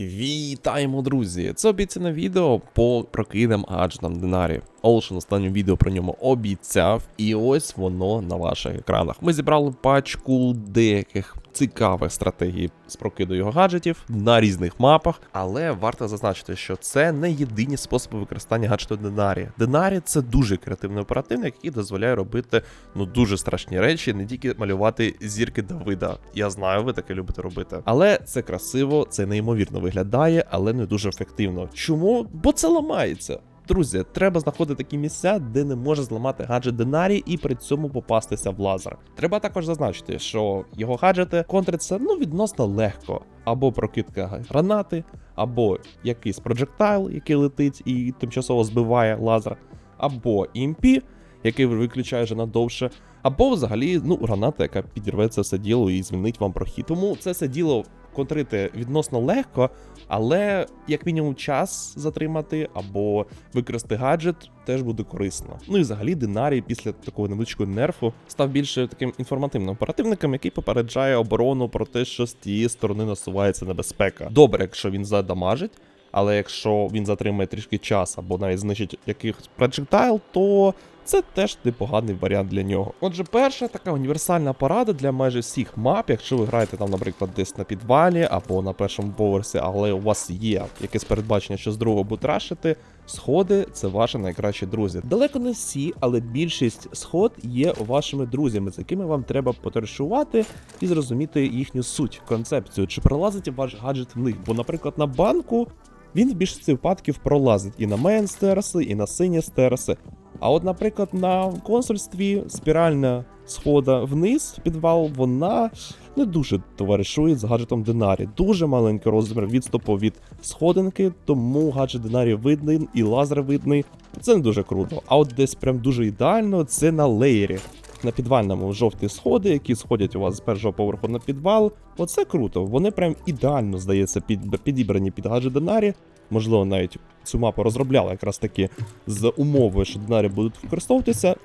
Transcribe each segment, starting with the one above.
Вітаємо, друзі! Це обіцяне відео по прокидам гаджетам Динарі. Олшин останнє відео про ньому обіцяв, і ось воно на ваших екранах. Ми зібрали пачку деяких цікавих стратегій з прокиду його гаджетів на різних мапах, але варто зазначити, що це не єдині способи використання гаджету Динарі. Динарі це дуже креативний оперативник, який дозволяє робити ну дуже страшні речі, не тільки малювати зірки Давида. Я знаю, ви таке любите робити. Але це красиво, це неймовірно виглядає, але не дуже ефективно. Чому? Бо це ламається. Друзі, треба знаходити такі місця, де не може зламати гаджет Динарі і при цьому попастися в лазер. Треба також зазначити, що його гаджети контриться ну відносно легко, або прокидка гранати, або якийсь проджектайл, який летить і тимчасово збиває лазер, або імпі, який виключає вже надовше, або взагалі ну граната, яка підірве це все діло і звільнить вам прохід. Тому це все діло контрити відносно легко, але як мінімум час затримати або використати гаджет теж буде корисно. Ну і взагалі Динарій після такого невеличкого нерфу став більше таким інформативним оперативником, який попереджає оборону про те, що з тієї сторони насувається небезпека. Добре, якщо він задамажить. Але якщо він затримає трішки час або навіть знищить якихось проджектайл, то це теж непоганий варіант для нього. Отже, перша така універсальна порада для майже всіх мап, якщо ви граєте там, наприклад, десь на підвалі або на першому поверсі, але у вас є якесь передбачення, що з другого будуть рашити, сходи це ваші найкращі друзі. Далеко не всі, але більшість сход є вашими друзями, з якими вам треба потоваришувати і зрозуміти їхню суть, концепцію, чи пролазить ваш гаджет в них. Бо, наприклад, на банку. Він в більшості випадків пролазить і на мейн стерси, і на сині стерси. А от, наприклад, на консульстві спіральна схода вниз в підвал, вона не дуже товаришує з гаджетом Динарі. Дуже маленький розмір відступу від сходинки, тому гаджет Динарі видний і лазер видний. Це не дуже круто. А от десь прям дуже ідеально це на леєрі. На підвальному жовті сходи, які сходять у вас з першого поверху на підвал. Оце круто. Вони прям ідеально, здається, під, підібрані під гаджет Динарі. Можливо, навіть цю мапу розробляли якраз таки з умовою, що динарі будуть використовуватися,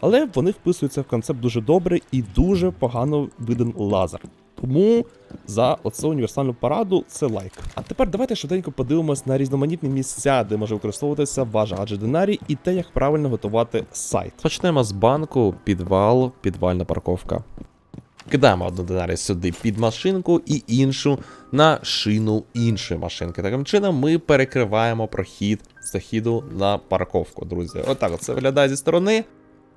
але вони вписуються в концепт дуже добре і дуже погано виден лазер. Тому за оцю універсальну пораду це лайк. А тепер давайте швиденько подивимось на різноманітні місця, де може використовуватися ваш гаджет Динарі, і те, як правильно готувати сайт. Почнемо з банку, підвал, підвальна парковка. Кидаємо одну динарі сюди під машинку і іншу на шину іншої машинки. Таким чином ми перекриваємо прохід заходу на парковку, друзі. Отак от це виглядає зі сторони.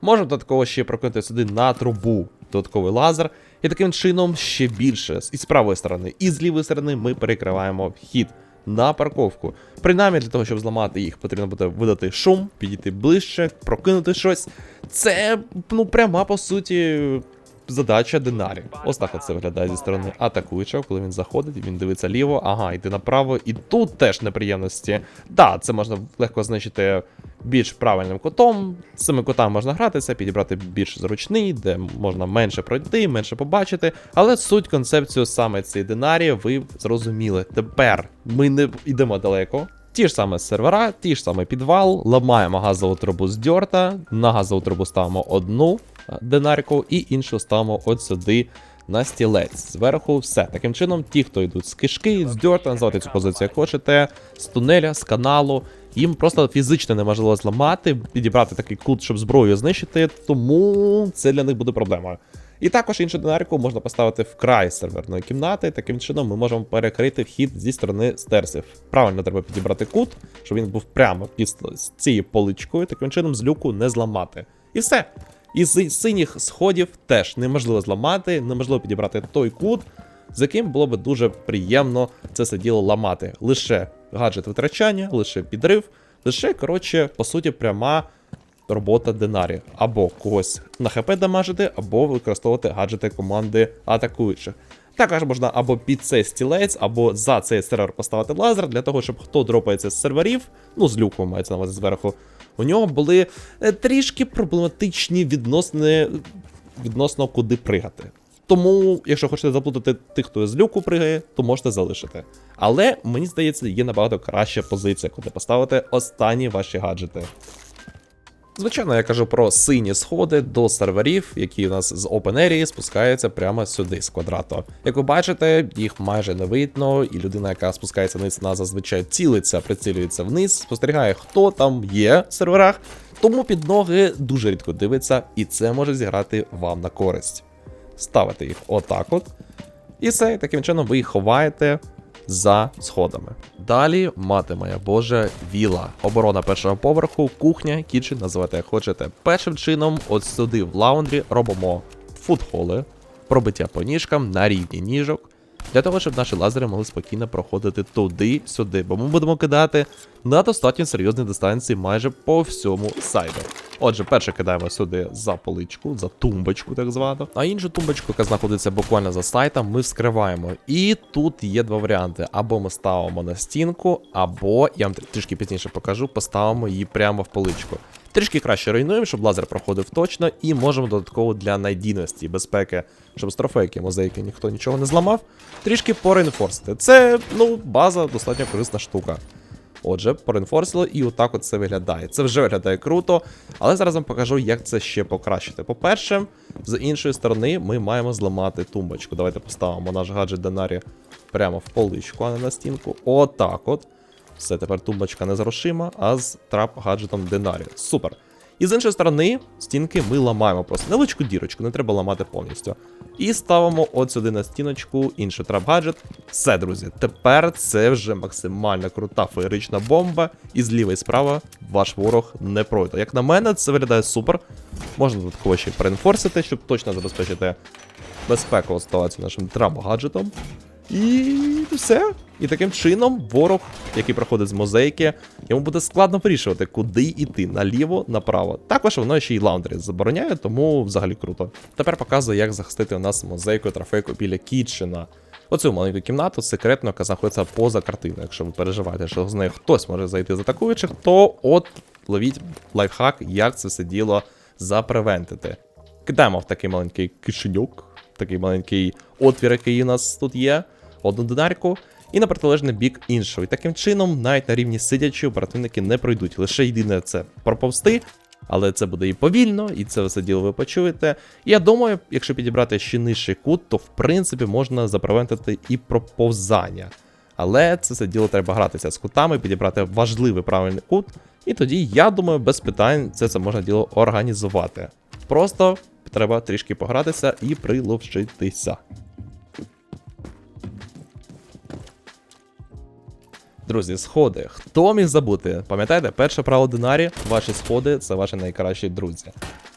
Можемо додатково ще прокинути сюди на трубу додатковий лазер. І таким чином ще більше і з правої сторони, і з лівої сторони ми перекриваємо вхід на парковку. Принаймні, для того, щоб зламати їх, потрібно буде видати шум, підійти ближче, прокинути щось. Це ну пряма по суті задача Динарі. Ось так оце виглядає зі сторони атакуючого, коли він заходить, він дивиться ліво, ага, йде направо, і тут теж неприємності. Так, це можна легко знищити більш правильним кутом. З цими кутами можна гратися, підібрати більш зручний, де можна менше пройти, менше побачити. Але суть концепцію саме цієї динарії ви зрозуміли. Тепер ми не йдемо далеко. Ті ж саме сервера, ті ж саме підвал, ламаємо газову трубу з дьорта, на газову трубу ставимо одну динарку і іншу ставимо от сюди на стілець. Зверху все. Таким чином, ті, хто йдуть з кишки, з дьорта, називайте цю позицію, як хочете, з тунеля, з каналу. Їм просто фізично неможливо зламати, підібрати такий кут, щоб зброю знищити, тому це для них буде проблемою. І також іншу динарику можна поставити в край серверної кімнати. Таким чином ми можемо перекрити вхід зі сторони стерсів. Правильно треба підібрати кут, щоб він був прямо під цією поличкою, таким чином з люку не зламати. І все. І з синіх сходів теж неможливо зламати, неможливо підібрати той кут, з яким було би дуже приємно це все діло ламати. Лише гаджет витрачання, лише підрив, лише, коротше, по суті, пряма робота Динарі. Або когось на ХП дамажити, або використовувати гаджети команди атакуючих. Також можна або під цей стілець, або за цей сервер поставити лазер, для того, щоб хто дропається з серверів, ну з люку мається на увазі зверху, у нього були е, трішки проблематичні відносини відносно куди пригати. Тому, якщо хочете заплутати тих, хто з люку пригає, то можете залишити. Але мені здається, є набагато краща позиція, куди поставити останні ваші гаджети. Звичайно, я кажу про сині сходи до серверів, які у нас з OpenArea спускаються прямо сюди з квадрату. Як ви бачите, їх майже не видно, і людина, яка спускається вниз, вона зазвичай цілиться, прицілюється вниз, спостерігає, хто там є в серверах, тому під ноги дуже рідко дивиться, і це може зіграти вам на користь. Ставите їх отак от. І все, таким чином ви їх ховаєте за сходами. Далі, мати моя Боже, віла. Оборона першого поверху, кухня, кічен, називайте як хочете. Першим чином, от сюди в лаундрі робимо футхоли, пробиття по ніжкам на рівні ніжок. Для того, щоб наші лазери могли спокійно проходити туди-сюди, бо ми будемо кидати на достатньо серйозній дистанції майже по всьому сайду. Отже, перше кидаємо сюди за поличку, за тумбочку, так звану. А іншу тумбочку, яка знаходиться буквально за сайтом, ми вскриваємо. І тут є два варіанти: або ми ставимо на стінку, або я вам трішки пізніше покажу, поставимо її прямо в поличку. Трішки краще руйнуємо, щоб лазер проходив точно, і можемо додатково для надійності безпеки, щоб з трофейки, мозаїки ніхто нічого не зламав, трішки порейнфорсити. Це, ну, база достатньо корисна штука. Отже, порeinforcили і отак от це виглядає. Це вже виглядає круто, але зараз вам покажу, як це ще покращити. По-перше, з іншої сторони, ми маємо зламати тумбочку. Давайте поставимо наш гаджет Денарі прямо в поличку, а не на стінку. Отак от. Все, тепер тумбочка не з грошима, а з трап гаджетом Денарі. Супер. І з іншої сторони, стінки ми ламаємо просто невеличку дірочку, не треба ламати повністю. І ставимо от сюди на стіночку інший трап-гаджет. Все, друзі, тепер це вже максимально крута феєрична бомба, і зліва і справа ваш ворог не пройде. Як на мене, це виглядає супер. Можна додатково ще перенфорсити, щоб точно забезпечити безпекову ситуацію нашим трап-гаджетом. І все. І таким чином ворог, який проходить з мозаїки, йому буде складно вирішувати, куди йти наліво, направо. Також воно ще й лаундрі забороняє, тому взагалі круто. Тепер показую, як захистити у нас мозаїку трофейку біля Кітчена. Оцю маленьку кімнату секретно, яка знаходиться поза картиною. Якщо ви переживаєте, що з нею хтось може зайти з атакуючих, то от ловіть лайфхак, як це все діло запревентити. Кидаємо в такий маленький кишеньок, такий маленький отвір, який у нас тут є, одну динарку, і на протилежний бік іншого. І таким чином, навіть на рівні сидячи, противники не пройдуть. Лише єдине це проповсти, але це буде і повільно, і це все діло ви почуєте. Я думаю, якщо підібрати ще нижчий кут, то в принципі можна запревентити і проповзання. Але це все діло треба гратися з кутами, підібрати важливий правильний кут. І тоді, я думаю, без питань це це можна діло організувати. Просто треба трішки погратися і приловчитися. Друзі, сходи. Хто міг забути? Пам'ятаєте, перше правило Динарі, ваші сходи це ваші найкращі друзі.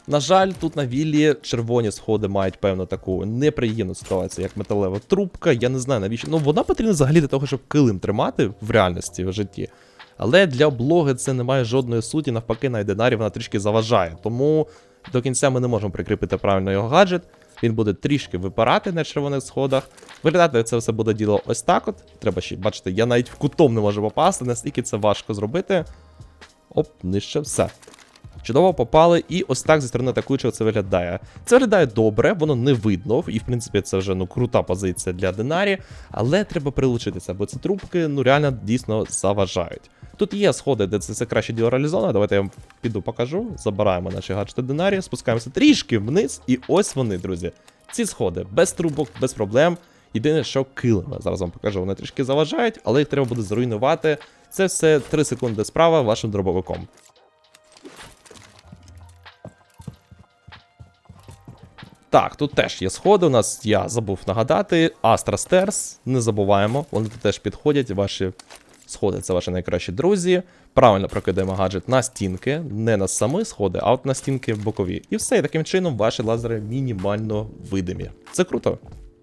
На жаль, тут на віллі червоні сходи мають певну таку неприємну ситуацію, як металева трубка. Я не знаю навіщо. Ну вона потрібна взагалі для того, щоб килим тримати в реальності в житті. Але для облоги це не має жодної суті, навпаки, на Динарі вона трішки заважає. Тому до кінця ми не можемо прикріпити правильно його гаджет. Він буде трішки випирати на червоних сходах. Виглядати це все буде діло ось так от. Треба ще, бачите, я навіть в кутом не можу попасти, наскільки це важко зробити. Оп, нижче все. Чудово попали, і ось так зі сторони атакуючого це виглядає. Це виглядає добре, воно не видно, і в принципі це вже ну крута позиція для Динарі, але треба прилучитися, бо ці трубки ну реально дійсно заважають. Тут є сходи, де це все краще діло реалізовано. Давайте я вам піду покажу. Забираємо наші гаджети Динарі, спускаємося трішки вниз, і ось вони, друзі. Ці сходи без трубок, без проблем. Єдине, що килими. Зараз вам покажу, вони трішки заважають, але їх треба буде зруйнувати. Це все 3 секунди справа вашим дробовиком. Так, тут теж є сходи. У нас я забув нагадати. Astra Stairs, не забуваємо, вони тут теж підходять. Ваші сходи це ваші найкращі друзі. Правильно прокидаємо гаджет на стінки, не на самі сходи, а от на стінки бокові. І все, і таким чином ваші лазери мінімально видимі. Це круто.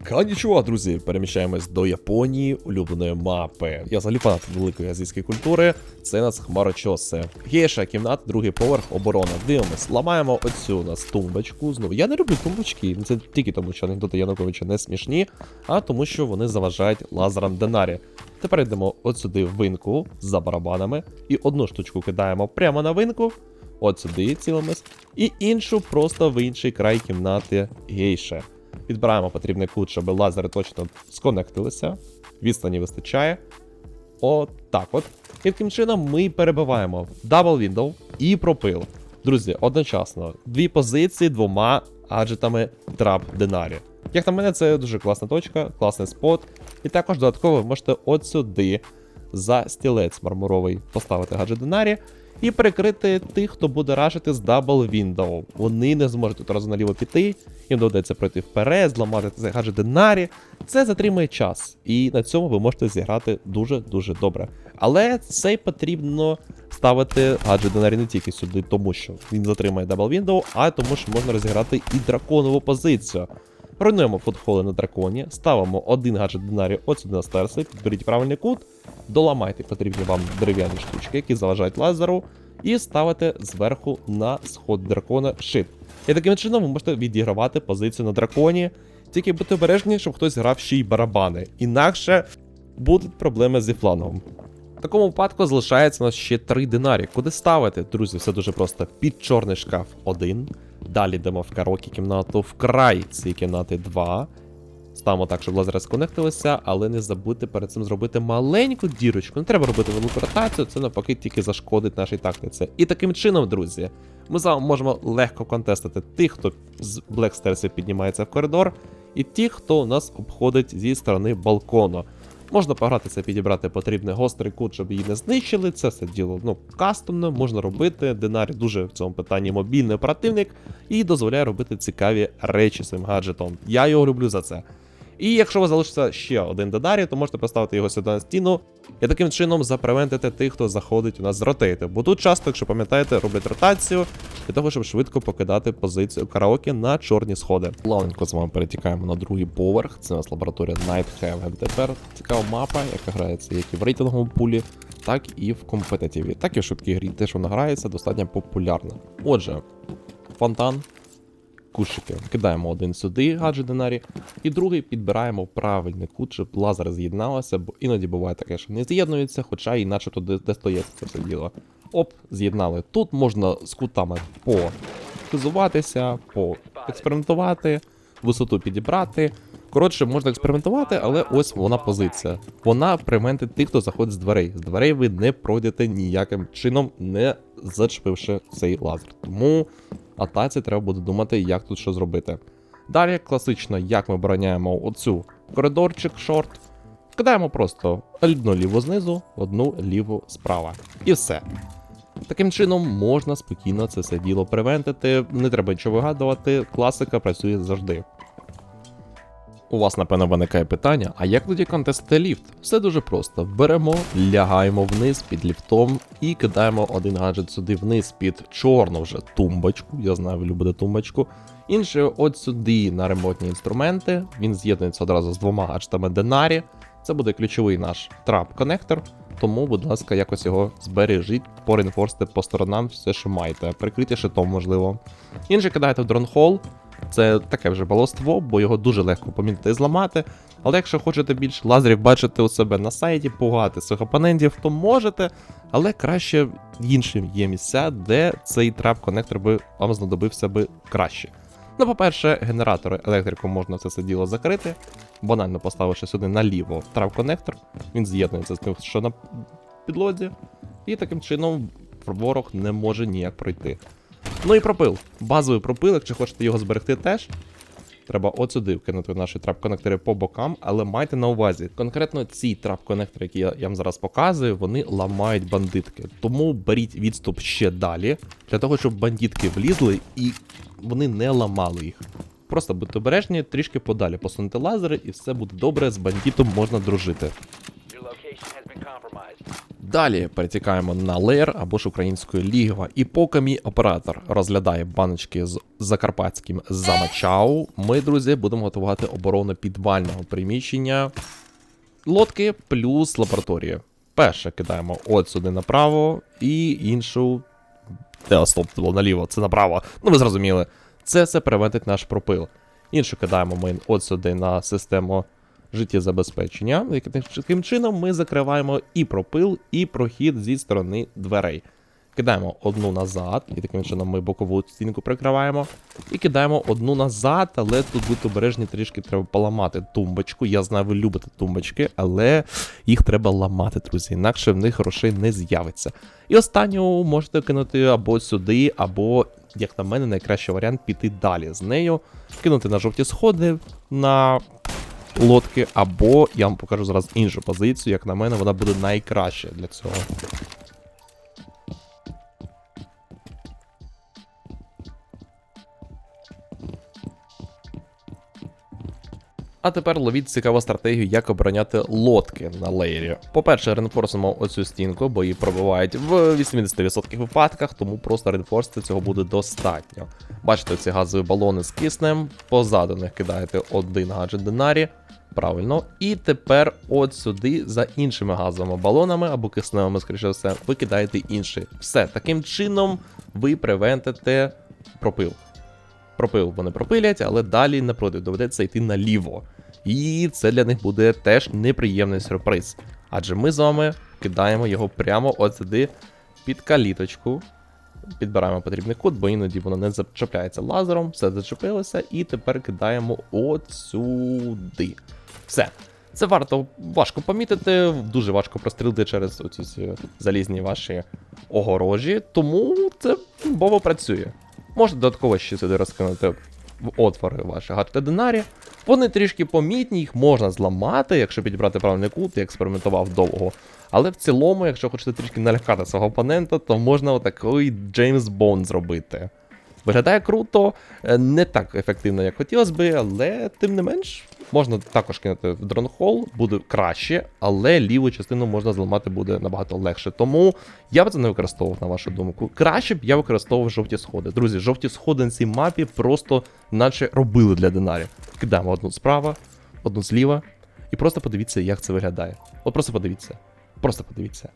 Конічого, друзі, переміщаємось до Японії, улюбленої мапи. Я взагалі фанат великої азійської культури. Це нас хмарочоси. Гейша, кімнат, другий поверх, оборона. Дивимось, ламаємо оцю у нас тумбочку. Знову я не люблю тумбочки. Це тільки тому, що анекдоти Януковича не смішні, а тому, що вони заважають лазерам Денарі. Тепер йдемо от сюди в винку за барабанами, і одну штучку кидаємо прямо на винку. От сюди цілимось, і іншу просто в інший край кімнати гейше. Підбираємо потрібний кут, щоб лазери точно сконектилися. Відстані вистачає. От от. І таким чином ми перебиваємо Double Window і пропил. Друзі, одночасно, дві позиції двома гаджетами трап Динарі. Як на мене, це дуже класна точка, класний спот. І також додатково ви можете от сюди за стілець мармуровий поставити гаджет Динарі і перекрити тих, хто буде рашити з дабл Window. Вони не зможуть одразу наліво піти, їм доведеться пройти вперед, зламати цей гаджет Динарі. Це затримує час, і на цьому ви можете зіграти дуже-дуже добре. Але цей потрібно ставити гаджет Динарі не тільки сюди, тому що він затримає дабл Window, а тому, що можна розіграти і драконову позицію. Руйнуємо футхоли на драконі, ставимо один гаджет Динарі от сюди на стерси, підберіть правильний кут, доламайте потрібні вам дерев'яні штучки, які заважають лазеру, і ставите зверху на сход дракона щит. І таким чином ви можете відігравати позицію на драконі, тільки будьте обережні, щоб хтось грав ще й барабани. Інакше будуть проблеми зі флангом. В такому випадку залишається у нас ще три динарі. Куди ставити? Друзі, все дуже просто. Під чорний шкаф 1. Далі йдемо в караоке кімнату, в край цієї кімнати 2. Ставимо так, щоб лазери сконектилися, але не забудьте перед цим зробити маленьку дірочку. Не треба робити велику ротацію, це навпаки тільки зашкодить нашій тактиці. І таким чином, друзі, ми з вами можемо легко контестити тих, хто з Stairs піднімається в коридор, і тих, хто у нас обходить зі сторони балкону. Можна погратися, підібрати потрібний гострий кут, щоб її не знищили. Це все діло ну, кастомно, можна робити. Динарі дуже в цьому питанні мобільний противник і дозволяє робити цікаві речі своїм гаджетом. Я його люблю за це. І якщо у вас залишиться ще один Динарі, то можете поставити його сюди на стіну і таким чином запревентити тих, хто заходить у нас з ротейти. Бо тут часто, якщо пам'ятаєте, роблять ротацію для того, щоб швидко покидати позицію караоке на чорні сходи. Плавненько з вами перетікаємо на другий поверх. Це у нас лабораторія Night Haven. Тепер цікава мапа, яка грається як і в рейтинговому пулі, так і в компетитиві. Так і в швидкій грі. Те, що вона грається, достатньо популярна. Отже, фонтан. Кущики. Кидаємо один сюди, гаджет динарі, і другий підбираємо правильний кут, щоб лазер з'єдналося, бо іноді буває таке, що не з'єднується, хоча і начебто стоїть це все діло. Оп, з'єднали. Тут можна з кутами похизуватися, поекспериментувати, висоту підібрати. Коротше, можна експериментувати, але ось вона позиція. Вона приментить тих, хто заходить з дверей. З дверей ви не пройдете ніяким чином, не зачепивши цей лазер. Тому атаці треба буде думати, як тут що зробити. Далі, класично, як ми обороняємо оцю коридорчик, шорт. Кидаємо просто одну ліву знизу, одну ліву справа. І все. Таким чином можна спокійно це все діло привентити, не треба нічого вигадувати, класика працює завжди. У вас, напевно, виникає питання: а як тоді контестити ліфт? Все дуже просто. Беремо, лягаємо вниз під ліфтом і кидаємо один гаджет сюди вниз під чорну вже тумбочку. Я знаю, ви любите тумбочку. Інший от сюди на ремонтні інструменти. Він з'єднується одразу з двома гаджетами Денарі. Це буде ключовий наш трап-коннектор. Тому, будь ласка, якось його збережіть, порeinфорсте по сторонам все, що маєте. Прикрийте шитом, можливо. Інший кидаєте в дронхол. Це таке вже балоство, бо його дуже легко помітити і зламати. Але якщо хочете більше лазерів бачити у себе на сайті, пугати своїх опонентів, то можете, але краще іншим є місця, де цей трап-коннектор би вам знадобився би краще. Ну, по-перше, генератори електрику можна це все діло закрити, банально поставивши сюди наліво трап-коннектор, він з'єднується з тим, що на підлозі, і таким чином ворог не може ніяк пройти. Ну і пропил. Базовий пропил, якщо хочете його зберегти теж. Треба от сюди вкинути наші трап-конектори по бокам, але майте на увазі, конкретно ці трап-конектори, які я, вам зараз показую, вони ламають бандитки. Тому беріть відступ ще далі, для того, щоб бандитки влізли і вони не ламали їх. Просто будьте обережні, трішки подалі посунути лазери, і все буде добре, з бандитом можна дружити. Your. Далі перетікаємо на леєр або ж українською лігва. І поки мій оператор розглядає баночки з закарпатським замачау, ми, друзі, будемо готувати оборону підвального приміщення. Лодки плюс лабораторія. Перше кидаємо от сюди направо, і іншу. Е, стоп, це було наліво, це направо. Ну ви зрозуміли. Це все перевентить наш пропил. Іншу кидаємо ми от сюди на систему життєзабезпечення. Таким чином ми закриваємо і пропил, і прохід зі сторони дверей. Кидаємо одну назад, і таким чином ми бокову стінку прикриваємо. І кидаємо одну назад, але тут будьте обережні, трішки треба поламати тумбочку. Я знаю, ви любите тумбочки, але їх треба ламати, друзі, інакше в них грошей не з'явиться. І останню можете кинути або сюди, або, як на мене, найкращий варіант піти далі з нею, кинути на жовті сходи на лодки, або я вам покажу зараз іншу позицію, як на мене, вона буде найкраща для цього. А тепер ловіть цікаву стратегію, як обороняти лодки на леєрі. По-перше, ренфорсимо оцю стінку, бо її пробивають в 80% випадках, тому просто ренфорсити цього буде достатньо. Бачите, ці газові балони з киснем, позаду них кидаєте один гаджет динарі. Правильно, і тепер от сюди за іншими газовими балонами або кисневими, скоріше все, ви кидаєте інший. Все, таким чином ви превентите пропил. Пропил вони пропилять, але далі не пройдуть, доведеться йти наліво. І це для них буде теж неприємний сюрприз. Адже ми з вами кидаємо його прямо от сюди під каліточку. Підбираємо потрібний код, бо іноді воно не зачепляється лазером, все зачепилося, і тепер кидаємо от сюди. Все. Це варто важко помітити, дуже важко прострілити через оці залізні ваші огорожі, тому це бово працює. Можете додатково ще сюди розкинути в отвори ваші гаджети динарі. Вони трішки помітні, їх можна зламати, якщо підібрати правильний кут, я експериментував довго. Але в цілому, якщо хочете трішки налякати свого опонента, то можна отакий Джеймс Бонд зробити. Виглядає круто, е, не так ефективно, як хотілося би, але тим не менш, можна також кинути в дронхол, буде краще, але ліву частину можна зламати буде набагато легше. Тому я б це не використовував, на вашу думку. Краще б я використовував жовті сходи. Друзі, жовті сходи на цій мапі просто наче робили для динарів. Кидаємо одну справа, одну зліва, і просто подивіться, як це виглядає. От просто подивіться. Просто подивіться.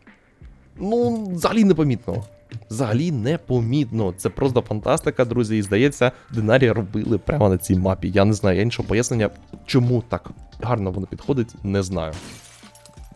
Ну, взагалі непомітно. Взагалі непомітно. Це просто фантастика, друзі. І здається, Динарі робили прямо на цій мапі. Я не знаю, я іншого пояснення, чому так гарно воно підходить, не знаю.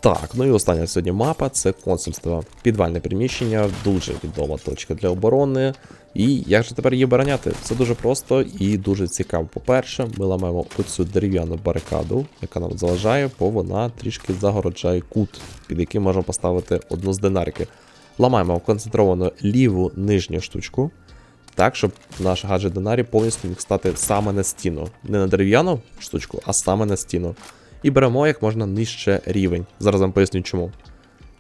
Так, ну і остання сьогодні мапа це консульство. Підвальне приміщення, дуже відома точка для оборони. І як же тепер її обороняти? Все дуже просто і дуже цікаво. По-перше, ми ламаємо оцю дерев'яну барикаду, яка нам заважає, бо вона трішки загороджає кут, під яким можемо поставити одну з динарки. Ламаємо концентровану ліву нижню штучку, так, щоб наш гаджет динарі повністю міг стати саме на стіну. Не на дерев'яну штучку, а саме на стіну. І беремо як можна нижче рівень. Зараз вам поясню чому.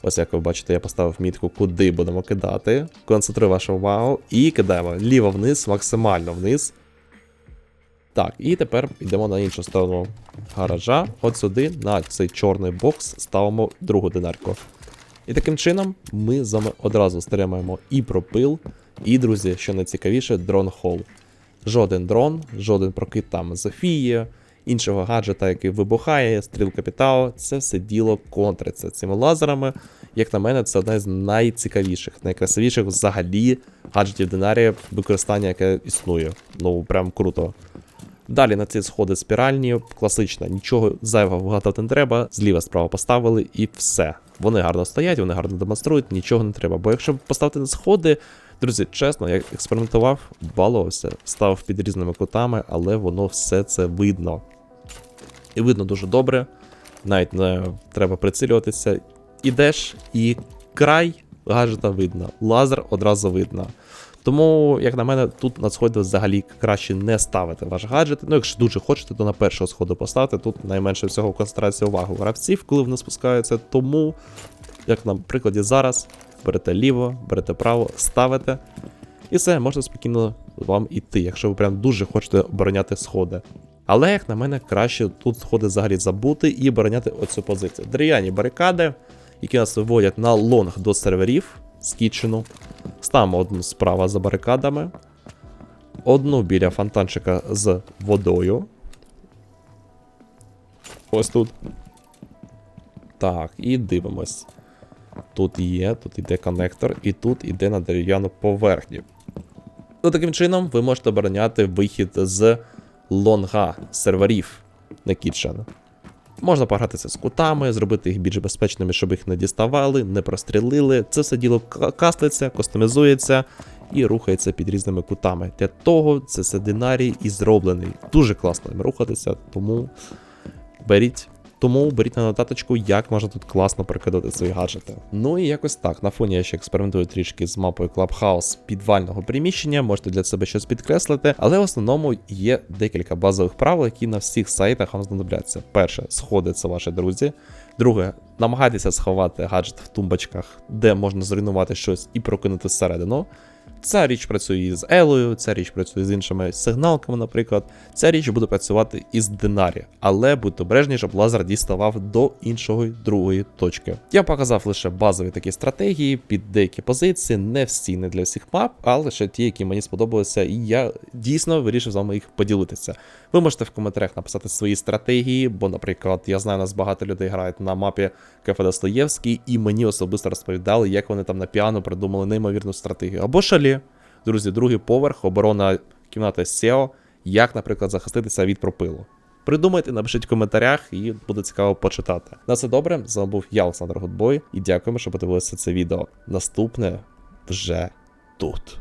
Ось як ви бачите, я поставив мітку, куди будемо кидати. Концентрую вашу увагу і кидаємо ліво вниз, максимально вниз. Так, і тепер йдемо на іншу сторону гаража. От сюди, на цей чорний бокс, ставимо другу динарку. І таким чином ми з вами одразу стримаємо і пропил, і, друзі, що найцікавіше, дрон хол. Жоден дрон, жоден прокид там Зофії, іншого гаджета, який вибухає, стріл капіталу, це все діло контриться цими лазерами. Як на мене, це одна з найцікавіших, найкрасивіших взагалі гаджетів Динарія, використання, яке існує. Ну, прям круто. Далі на ці сходи спіральні, класична, нічого зайвого вигадати не треба, зліва справа поставили і все. Вони гарно стоять, вони гарно демонструють, нічого не треба. Бо якщо поставити на сходи, друзі, чесно, я експериментував, балувався, ставив під різними кутами, але воно все це видно. І видно дуже добре, навіть не треба прицілюватися. Ідеш, і край гаджета видно, лазер одразу видно. Тому, як на мене, тут на сходи взагалі краще не ставити ваш гаджет. Ну, якщо дуже хочете, то на першого сходу поставити. Тут найменше всього концентрація уваги гравців, коли вони спускаються. Тому, як на прикладі зараз, берете ліво, берете право, ставите. І все, можна спокійно вам іти, якщо ви прям дуже хочете обороняти сходи. Але, як на мене, краще тут сходи взагалі забути і обороняти оцю позицію. Дерев'яні барикади, які нас виводять на лонг до серверів з кітчену. Ставимо одну справа за барикадами, одну біля фонтанчика з водою. Ось тут. Так, і дивимось. Тут є, тут іде коннектор, і тут іде на дерев'яну поверхню. Ну, таким чином, ви можете обороняти вихід з лонга серверів на Kitchen. Можна погратися з кутами, зробити їх більш безпечними, щоб їх не діставали, не прострілили. Це все діло каститься, кастомізується і рухається під різними кутами. Для того це динарій і зроблений. Дуже класно їм рухатися, тому беріть. Тому беріть на нотаточку, як можна тут класно прикидати свої гаджети. Ну і якось так. На фоні я ще експериментую трішки з мапою Clubhouse підвального приміщення, можете для себе щось підкреслити, але в основному є декілька базових правил, які на всіх сайтах вам знадобляться. Перше, сходи це ваші друзі. Друге, намагайтеся сховати гаджет в тумбочках, де можна зруйнувати щось і прокинути всередину. Ця річ працює і з Елою, ця річ працює з іншими сигналками, наприклад. Ця річ буде працювати із Динарі, але будьте обережні, щоб лазер діставав до іншої другої точки. Я показав лише базові такі стратегії під деякі позиції, не всі, не для всіх мап, а лише ті, які мені сподобалися, і я дійсно вирішив з вами їх поділитися. Ви можете в коментарях написати свої стратегії, бо, наприклад, я знаю, нас багато людей грають на мапі Кафе Достоєвський, і мені особисто розповідали, як вони там на піано придумали неймовірну стратегію. Або шалі. Друзі, другий поверх, оборона кімнати SEO, як, наприклад, захиститися від пропилу. Придумайте, напишіть в коментарях, і буде цікаво почитати. На все добре, з вами був я, Олександр Гудбой, і дякуємо, що подивилися це відео. Наступне вже тут.